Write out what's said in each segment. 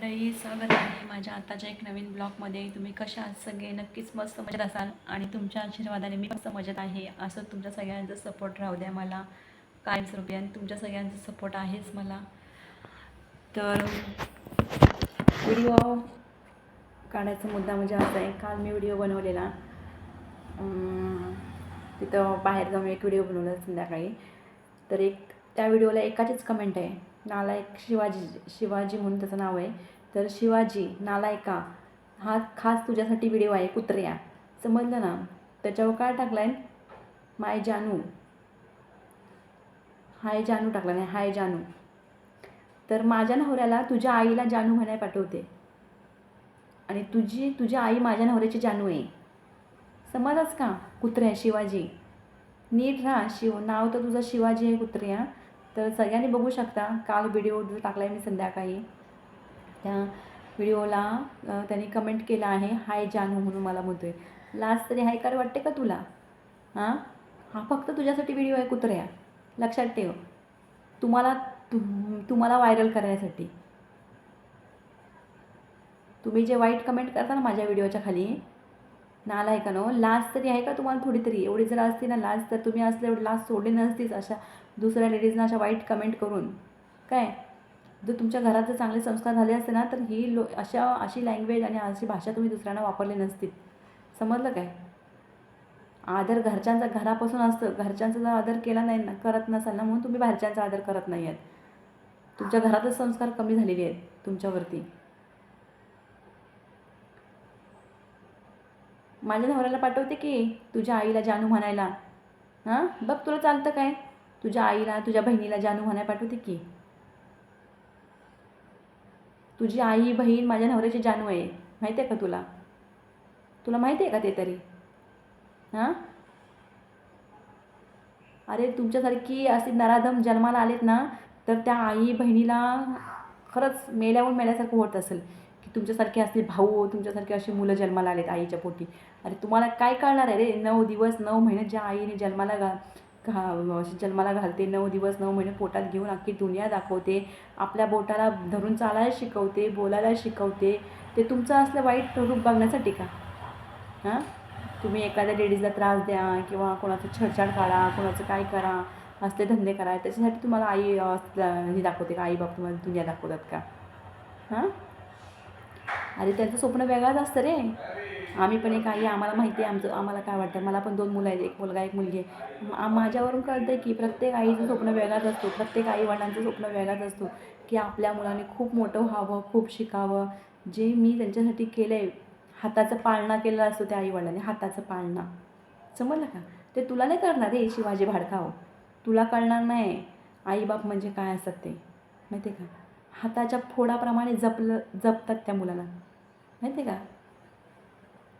मंडळी स्वागत आहे माझ्या आताच्या एक नवीन ब्लॉगमध्ये. तुम्ही कशा आहात सगळे? नक्कीच मस्त मजेत असाल आणि तुमच्या आशीर्वादाने मी मस्त मजेत आहे. असं तुमच्या सगळ्यांचा सपोर्ट राहू द्या मला. कायमस्वरूपी आणि तुमच्या सगळ्यांचा सपोर्ट आहेच मला. तर व्हिडिओ काढायचा मुद्दा म्हणजे असा आहे. काल मी व्हिडिओ बनवलेला. तिथं बाहेर जाऊन एक व्हिडिओ बनवला संध्याकाळी. तर एक त्या व्हिडिओला एकाचीच कमेंट आहे. नालायक शिवाजी शिवाजी म्हणून त्याचं नाव आहे. तर शिवाजी नालायका हा खास तुझ्यासाठी व्हिडिओ आहे कुत्र्या. समजलं ना? त्याच्यावर काय टाकला आहे माय जानू. हाय जानू टाकला नाही हाय जानू. तर माझ्या नवऱ्याला तुझ्या आईला जानू म्हणाय पाठवते. आणि तुझी तुझी आई माझ्या नवऱ्याची जानू आहे. समजच का? कुत्र्या शिवाजी. नीट राहा शिव. नाव तर तुझं शिवाजी आहे कुत्र्या. तर सगळ्यांनी बघू शकता काल व्हिडिओ जो टाकला आहे मी संध्याकाळी. त्या व्हिडिओला त्यांनी कमेंट केलं आहे हाय जानू म्हणून मला म्हणतो आहे लास्ट तरी हाय कर वाटते का तुला? हां? हा फक्त तुझ्यासाठी व्हिडिओ आहे कुत्र्या. लक्षात ठेव. तुम्हाला तु तुम्हाला व्हायरल करण्यासाठी तुम्ही जे वाईट कमेंट करता ना माझ्या व्हिडिओच्या खाली नाला आहे का नो हो? लाज तरी आहे का तुम्हाला थोडी तरी एवढी जर असती ना लाज तर तुम्ही असले एवढी लाज सोडली नसतीच अशा दुसऱ्या लेडीजना अशा वाईट कमेंट करून. काय? जर तुमच्या घरात जर चांगले संस्कार झाले असते ना तर ही लो अशा अशी लँग्वेज आणि अशी भाषा तुम्ही दुसऱ्यांना वापरली नसती समजलं काय? आदर घरच्यांचा घरापासून असतं. घरच्यांचा जर आदर केला नाही ना करत नसाल ना म्हणून तुम्ही बाहेरच्यांचा आदर करत नाही आहेत तुमच्या घरातच संस्कार कमी झालेले आहेत तुमच्यावरती. माझ्या नवऱ्याला पाठवते की तुझ्या आईला जानू म्हणायला. हां? बघ तुला चालतं काय? तुझ्या आईला तुझ्या बहिणीला जानू म्हणायला पाठवते की. तुझी आई बहीण माझ्या नवऱ्याची जानू आहे. माहिती आहे का तुला? तुला माहिती आहे का ते तरी? हां? अरे तुमच्यासारखी असे नराधम जन्माला आलेत ना तर त्या आई बहिणीला खरंच मेल्याहून मेल्यासारखं होत असेल. तुमच्यासारखे असले भाऊ तुमच्यासारखे अशी मुलं जन्माला आलेत आईच्या पोटी. अरे तुम्हाला काय कळणार आहे रे? नऊ दिवस नऊ महिने ज्या आईने जन्माला घा घा अशी जन्माला घालते नऊ दिवस नऊ महिने पोटात घेऊन अख्खी दुनिया दाखवते आपल्या बोटाला धरून चालायला शिकवते बोलायला शिकवते. ते तुमचं असलं वाईट रूप बघण्यासाठी का? हां? तुम्ही एखाद्या लेडीजला त्रास द्या किंवा कोणाचं छळछाड काढा कोणाचं काय करा असले धंदे करा. त्याच्यासाठी तुम्हाला आई हे दाखवते का? आई बाप तुम्हाला दुनिया दाखवतात का? हां? अरे त्यांचं स्वप्न वेगळाच असतं रे. आम्ही पण एक आई आम्हाला माहिती आहे आमचं आम्हाला काय वाटतं? मला पण दोन मुलं आहेत एक मुलगा एक मुलगी. आहे माझ्यावरून कळतं की प्रत्येक आईचं स्वप्न वेगळाच असतो. प्रत्येक आई वडिलांचं स्वप्न वेगळाच असतो. की आपल्या मुलाने खूप मोठं व्हावं खूप शिकावं. जे मी त्यांच्यासाठी केलं आहे हाताचं पाळणा केलेला असतो त्या आई वडिलांनी हाताचं पाळणा. समजलं का? ते तुला नाही करणार रे शिवाजी भाडकाव. तुला कळणार नाही आईबाप म्हणजे काय असतात ते. माहिती आहे का? हाताच्या फोडाप्रमाणे जपलं जपतात त्या मुलाला. माहिती आहे का?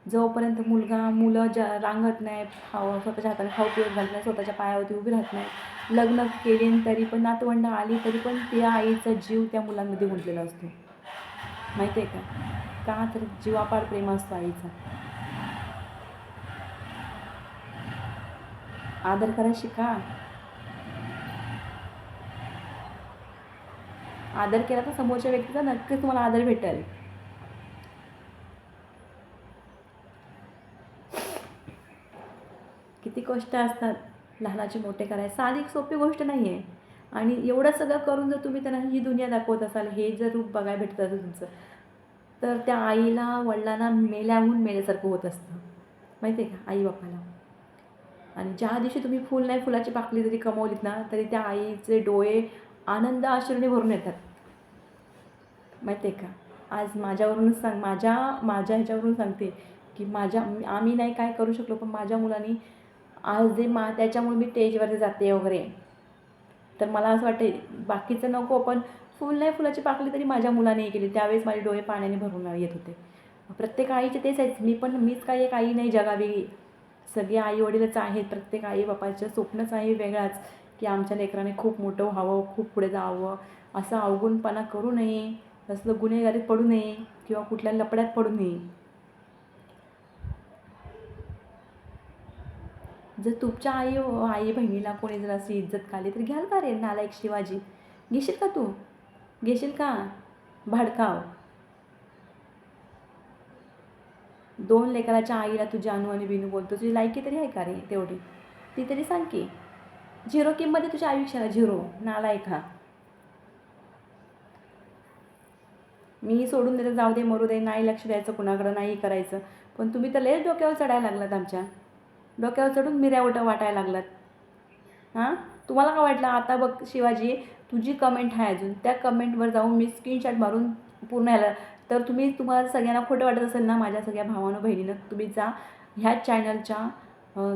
जोपर्यंत मुलगा मुलं ज रांगत नाही खाव स्वतःच्या हाताला खाऊ पिऊन घालत नाही स्वतःच्या पायावरती उभी राहत नाही लग्न केले तरी पण नातवंड आली तरी पण त्या आईचा जीव त्या मुलांमध्ये गुंतलेला असतो. माहिती आहे का? का तर जीवापाड प्रेम असतो आईचा. आदर करा शिका. आदर केला तर समोरच्या व्यक्तीचा नक्कीच तुम्हाला आदर भेटेल. किती कष्ट असतात लहानाचे मोठे करायचे साधी सोपी गोष्ट नाही आहे आणि एवढं सगळं करून जर तुम्ही त्यांना ही दुनिया दाखवत असाल हे जर रूप बघायला भेटतं असेल तुमचं तर त्या आईला वडिलांना मेल्याहून मेल्यासारखं होत असतं. माहिती आहे का? आई बापाला. आणि ज्या दिवशी तुम्ही फुल नाही फुलाची पाकली जरी कमवलीत ना तरी त्या आईचे डोळे आनंद आश्रूने भरून येतात. माहिती आहे का? आज माझ्यावरूनच सांग माझ्या माझ्या ह्याच्यावरून सांगते की माझ्या आम्ही नाही काय करू शकलो पण माझ्या मुलांनी आज जे मा त्याच्यामुळे मी स्टेजवरती जाते वगैरे. तर मला असं वाटते बाकीचं नको पण फुल नाही फुलाची पाकळी तरी माझ्या मुलाने केली. त्यावेळेस माझे डोळे पाण्याने भरून येत होते. प्रत्येक आईचे तेच आहेत. मी पण मीच काही एक आई नाही जगावी. सगळी आई वडीलच आहेत. प्रत्येक आई बापाचं स्वप्नच आहे वेगळाच की आमच्या लेकराने खूप मोठं व्हावं खूप पुढे जावं. असं अवगुणपणा करू नये. असलं गुन्हेगारीत पडू नये किंवा कुठल्या लपड्यात पडू नये. जर तुमच्या आई आई बहिणीला कोणी जर अशी इज्जत काढली तर घ्याल का रे नालायक शिवाजी? घेशील का तू? घेशील का? भडकाव. दोन लेकराच्या आईला तू जानू आणि बिनू बोलतो तुझी लायकी तरी आहे का रे तेवढी? ती तरी सांग की. झिरो किंमत तुझ्या आयुष्याला झिरो. नालायक हा. मी सोडून देते जाऊ दे मरू दे नाही लक्ष द्यायचं कुणाकडं नाही करायचं. पण तुम्ही तर लयच डोक्यावर चढायला लागलात आमच्या. डोक्यावर चढून मिऱ्या उठं वाटायला लागलात हां? तुम्हाला काय वाटलं? आता बघ शिवाजी तुझी कमेंट आहे अजून. त्या कमेंटवर जाऊन मी स्क्रीनशॉट मारून पूर्ण यायला तर तुम्ही तुम्हाला सगळ्यांना खोटं वाटत असेल ना माझ्या सगळ्या भावानं बहिणीनं तुम्ही जा. ह्याच चॅनलच्या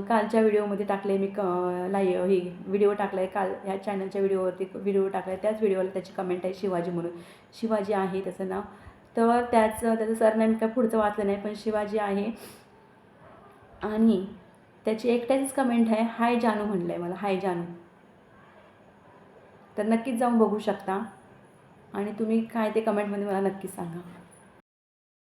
कालच्या व्हिडिओमध्ये टाकले मी क लाई हे व्हिडिओ टाकला आहे काल ह्या चॅनलच्या व्हिडिओवरती व्हिडिओ टाकला आहे त्याच व्हिडिओला त्याची कमेंट आहे शिवाजी म्हणून. शिवाजी आहे त्याचं नाव. तर त्याचं त्याचं सरनेम काय पुढचं वाचलं नाही पण शिवाजी आहे. आणि त्याची एकट्याचीच कमेंट आहे हाय जानू म्हणलं आहे मला हाय जानू. तर नक्कीच जाऊन बघू शकता. आणि तुम्ही काय ते कमेंटमध्ये मला नक्कीच सांगा.